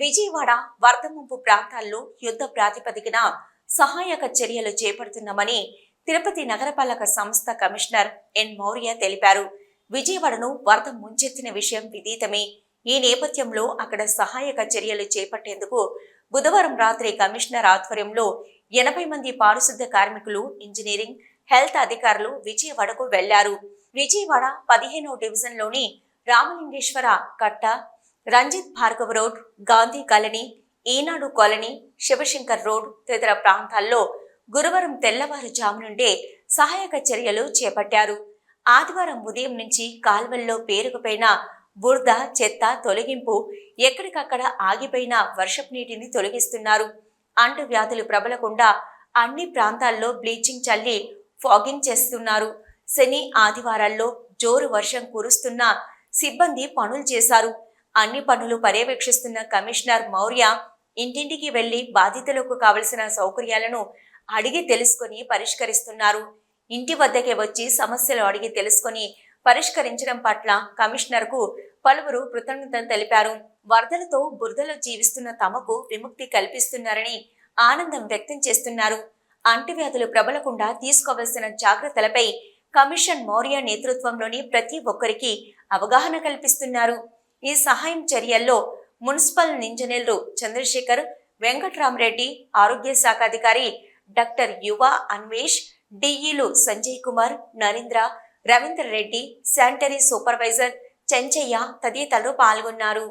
విజయవాడ వర్ధముంపు ముంపు ప్రాంతాల్లో యుద్ధ ప్రాతిపదికన సహాయక చర్యలు చేపడుతున్నామని తిరుపతి నగరపాలక సంస్థ కమిషనర్ ఎన్ మౌర్య తెలిపారు. విజయవాడను వరద ముంచెత్తిన విషయం విదితమే. ఈ నేపథ్యంలో అక్కడ సహాయక చర్యలు చేపట్టేందుకు బుధవారం రాత్రి కమిషనర్ ఆధ్వర్యంలో ఎనభై మంది పారిశుద్ధ కార్మికులు ఇంజనీరింగ్ హెల్త్ అధికారులు విజయవాడకు వెళ్ళారు. విజయవాడ పదిహేనో డివిజన్లోని రామలింగేశ్వర కట్ట Ranjith Bhargava road Gandhi colony Eenadu colony Shivashankar road తదితర ప్రాంతాల్లో గురువారం తెల్లవారుజాము నుండే సహాయక చర్యలు చేపట్టారు. ఆదివారం ఉదయం నుంచి కాల్వల్లో పేరుకుపోయిన బురద చెత్త తొలగింపు ఎక్కడికక్కడ ఆగిపోయిన వర్షపు నీటిని తొలగిస్తున్నారు. అంటు వ్యాధులు ప్రబలకుండా అన్ని ప్రాంతాల్లో బ్లీచింగ్ చల్లి ఫాగింగ్ చేస్తున్నారు. శని ఆదివారాల్లో జోరు వర్షం కురుస్తున్నా సిబ్బంది పనులు చేశారు. అన్ని పనులు పర్యవేక్షిస్తున్న కమిషనర్ మౌర్య ఇంటింటికి వెళ్ళి బాధితులకు కావలసిన సౌకర్యాలను అడిగి తెలుసుకొని పరిష్కరిస్తున్నారు. ఇంటి వద్దకే వచ్చి సమస్యలు అడిగి తెలుసుకొని పరిష్కరించడం పట్ల కమిషనర్కు పలువురు కృతజ్ఞతలు తెలిపారు. వరదలతో బురదలో జీవిస్తున్న తమకు విముక్తి కల్పిస్తున్నారని ఆనందం వ్యక్తం చేస్తున్నారు. అంటువ్యాధులు ప్రబలకుండా తీసుకోవలసిన జాగ్రత్తలపై కమిషన్ మౌర్య నేతృత్వంలోని ప్రతి ఒక్కరికి అవగాహన కల్పిస్తున్నారు. ఈ సహాయం చర్యల్లో మున్సిపల్ ఇంజనీర్లు చంద్రశేఖర్ వెంకట్రామరెడ్డి ఆరోగ్య శాఖ అధికారి డాక్టర్ యువ అన్వేష్ డిఈలు సంజయ్ కుమార్ నరేంద్ర రవీందర్ రెడ్డి శానిటరీ సూపర్వైజర్ చెంచయ్య తదితరులు పాల్గొన్నారు.